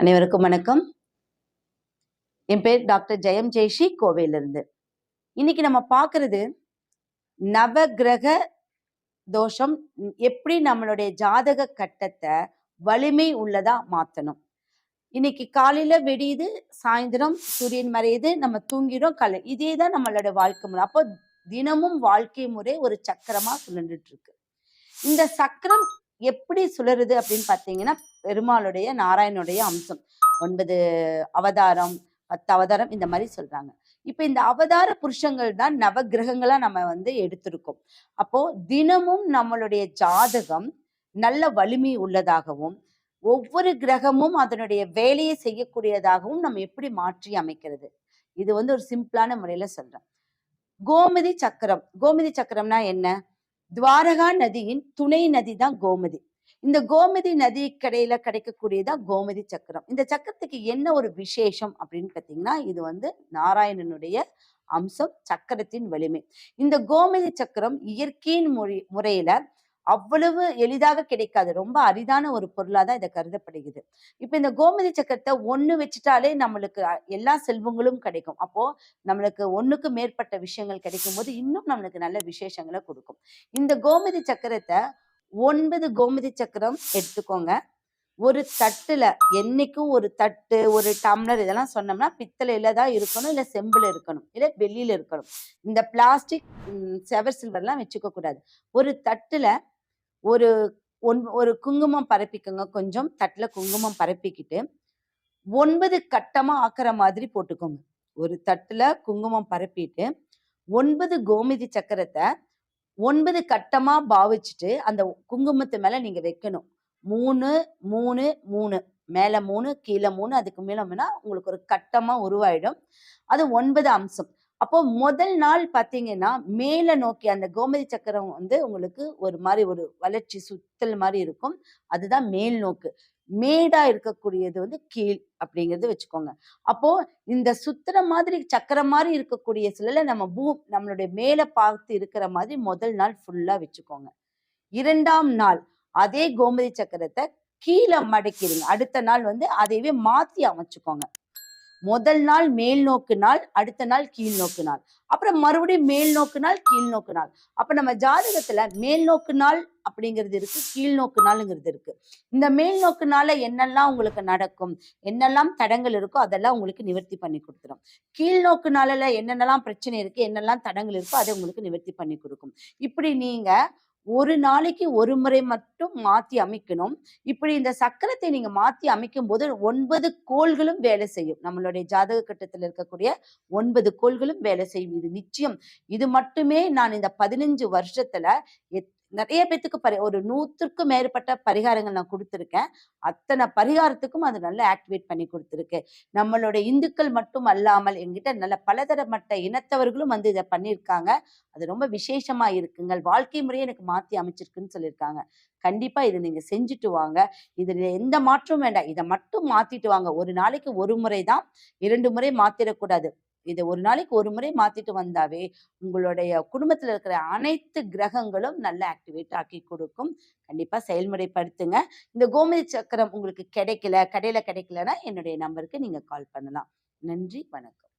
அனைவருக்கும் வணக்கம். என் பேர் டாக்டர் ஜெயம் ஜெய்ஷி கோவையிலிருந்து. இன்னைக்கு நம்ம பார்க்கறது நவகிரக தோஷம் எப்படி நம்மளுடைய ஜாதக கட்டத்தை வலிமை உள்ளதா மாற்றணும் இன்னைக்கு காலையில வெடியுது சாயந்தரம் சூரியன் மறையுது நம்ம தூங்கிடும் கலை இதே தான் நம்மளோட வாழ்க்கை முறை. அப்போ தினமும் வாழ்க்கை முறை ஒரு சக்கரமா சுழண்டுட்டு இருக்கு. இந்த சக்கரம் எப்படி சுழறுது அப்படின்னு பார்த்தீங்கன்னா பெருமாளுடைய நாராயணுடைய அம்சம். ஒன்பது அவதாரம் பத்து அவதாரம் இந்த மாதிரி சொல்றாங்க. இப்ப இந்த அவதார புருஷங்கள் தான் நவ கிரகங்களா நம்ம வந்து எடுத்திருக்கோம். அப்போ தினமும் நம்மளுடைய ஜாதகம் நல்ல வலிமை உள்ளதாகவும் ஒவ்வொரு கிரகமும் அதனுடைய வேலையை செய்யக்கூடியதாகவும் நம்ம எப்படி மாற்றி அமைக்கிறது? இது வந்து ஒரு சிம்பிளான முறையில சொல்றேன். கோமதி சக்கரம். கோமதி சக்கரம்னா என்ன? துவாரகா நதியின் துணை நதி தான் கோமதி. இந்த கோமதி நதி கடையில கிடைக்கக்கூடியதான் கோமதி சக்கரம். இந்த சக்கரத்துக்கு என்ன ஒரு விசேஷம் அப்படின்னு பார்த்தீங்கன்னா இது வந்து நாராயணனுடைய அம்சம் சக்கரத்தின் வலிமை. இந்த கோமதி சக்கரம் இயற்கையின் மொழி முறையில அவ்வளவு எளிதாக கிடைக்காது. ரொம்ப அரிதான ஒரு பொருளாக தான் இதை கருதப்படுகிறது. இப்போ இந்த கோமதி சக்கரத்தை ஒன்று வச்சுட்டாலே நம்மளுக்கு எல்லா செல்வங்களும் கிடைக்கும். அப்போ நம்மளுக்கு ஒன்றுக்கு மேற்பட்ட விஷயங்கள் கிடைக்கும் போது இன்னும் நம்மளுக்கு நல்ல விசேஷங்களை கொடுக்கும். இந்த கோமதி சக்கரத்தை ஒன்பது கோமதி சக்கரம் எடுத்துக்கோங்க. ஒரு தட்டுல என்னைக்கும் ஒரு தட்டு ஒரு டம்ளர் இதெல்லாம் சொன்னோம்னா பித்தளையில தான் இருக்கணும் இல்ல செம்புல இருக்கணும் இல்ல வெளியில இருக்கணும். இந்த பிளாஸ்டிக் செவர் சில்வர்லாம் வச்சுக்க கூடாது ஒரு தட்டுல ஒரு ஒன் ஒரு குங்குமம் பரப்பிக்கோங்க. கொஞ்சம் தட்டில் குங்குமம் பரப்பிக்கிட்டு ஒன்பது கட்டமாக ஆக்குற மாதிரி போட்டுக்கோங்க. ஒரு தட்டில் குங்குமம் பரப்பிட்டு ஒன்பது கோமிதி சக்கரத்தை ஒன்பது கட்டமாக பாவிச்சுட்டு அந்த குங்குமத்து மேலே நீங்கள் வைக்கணும். மூணு மூணு மூணு. மேலே மூணு கீழே மூணு அதுக்கு மேல உங்களுக்கு ஒரு கட்டமாக உருவாயிடும். அது ஒன்பது அம்சம். அப்போ முதல் நாள் பார்த்தீங்கன்னா மேலே நோக்கி அந்த கோமதி சக்கரம் வந்து உங்களுக்கு ஒரு மாதிரி ஒரு வளர்ச்சி சுத்தல் மாதிரி இருக்கும். அதுதான் மேல் நோக்கு. மேடா இருக்கக்கூடியது வந்து கீழ் அப்படிங்கிறது வச்சுக்கோங்க. அப்போ இந்த சுத்துற மாதிரி சக்கரம் மாதிரி இருக்கக்கூடிய சிலல நம்ம பூ நம்மளுடைய மேல பார்த்து இருக்கிற மாதிரி முதல் நாள் ஃபுல்லா வச்சுக்கோங்க. இரண்டாம் நாள் அதே கோமதி சக்கரத்தை கீழே மடக்கிடுங்க. அடுத்த நாள் வந்து அதையவே மாத்தி அமைச்சுக்கோங்க. முதல் நாள் மேல் நோக்கு நாள் அடுத்த நாள் கீழ் நோக்கு நாள். அப்புறம் மறுபடியும் மேல் நோக்கு நாள் கீழ் நோக்கு நாள். அப்ப நம்ம ஜாதகத்துல மேல் நோக்கு நாள் அப்படிங்கிறது இருக்கு கீழ் நோக்கு நாளுங்கிறது இருக்கு. இந்த மேல் நோக்கு நாள என்னெல்லாம் உங்களுக்கு நடக்கும் என்னெல்லாம் தடங்கள் இருக்கோ அதெல்லாம் உங்களுக்கு நிவர்த்தி பண்ணி கொடுத்துரும். கீழ் நோக்கு நாளில் என்னென்னலாம் பிரச்சனை இருக்கு என்னெல்லாம் தடங்கள் இருக்கோ அதை உங்களுக்கு நிவர்த்தி பண்ணி கொடுக்கும். இப்படி நீங்க ஒரு நாளைக்கு ஒரு முறை மட்டும் மாத்தி அமைக்கணும். இப்படி இந்த சக்கரத்தை நீங்க மாத்தி அமைக்கும் போது ஒன்பது கோள்களும் வேலை செய்யும். நம்மளுடைய ஜாதக கட்டத்தில் இருக்கக்கூடிய ஒன்பது கோள்களும் வேலை செய்யும். இது நிச்சயம். இது மட்டுமே நான் இந்த பதினஞ்சு வருஷத்துல நிறைய பேத்துக்கு பரி ஒரு நூற்றுக்கும் மேற்பட்ட பரிகாரங்கள் நான் கொடுத்துருக்கேன். அத்தனை பரிகாரத்துக்கும் அது நல்லா ஆக்டிவேட் பண்ணி கொடுத்துருக்கு. நம்மளுடைய இந்துக்கள் மட்டும் அல்லாமல் எங்கிட்ட நல்ல பலதரப்பட்ட இனத்தவர்களும் வந்து இதை பண்ணியிருக்காங்க அது ரொம்ப விசேஷமா இருக்குங்கள் வாழ்க்கை முறையை எனக்கு மாற்றி அமைச்சிருக்குன்னு சொல்லியிருக்காங்க கண்டிப்பா இதை நீங்க செஞ்சுட்டு வாங்க. இதுல எந்த மாற்றமும் வேண்டாம். இதை மட்டும் மாத்திட்டு வாங்க. ஒரு நாளைக்கு ஒரு முறை தான். இரண்டு முறை மாத்திடக்கூடாது இதை ஒரு நாளைக்கு ஒரு முறை மாத்திட்டு வந்தாவே உங்களுடைய குடும்பத்துல இருக்கிற அனைத்து கிரகங்களும் நல்லா ஆக்டிவேட் ஆக்கி கொடுக்கும். கண்டிப்பா செயல்முறைப்படுத்துங்க. இந்த கோமதி சக்கரம் உங்களுக்கு கிடைக்கல கடையில கிடைக்கலன்னா என்னுடைய நம்பருக்கு நீங்க கால் பண்ணலாம். நன்றி வணக்கம்.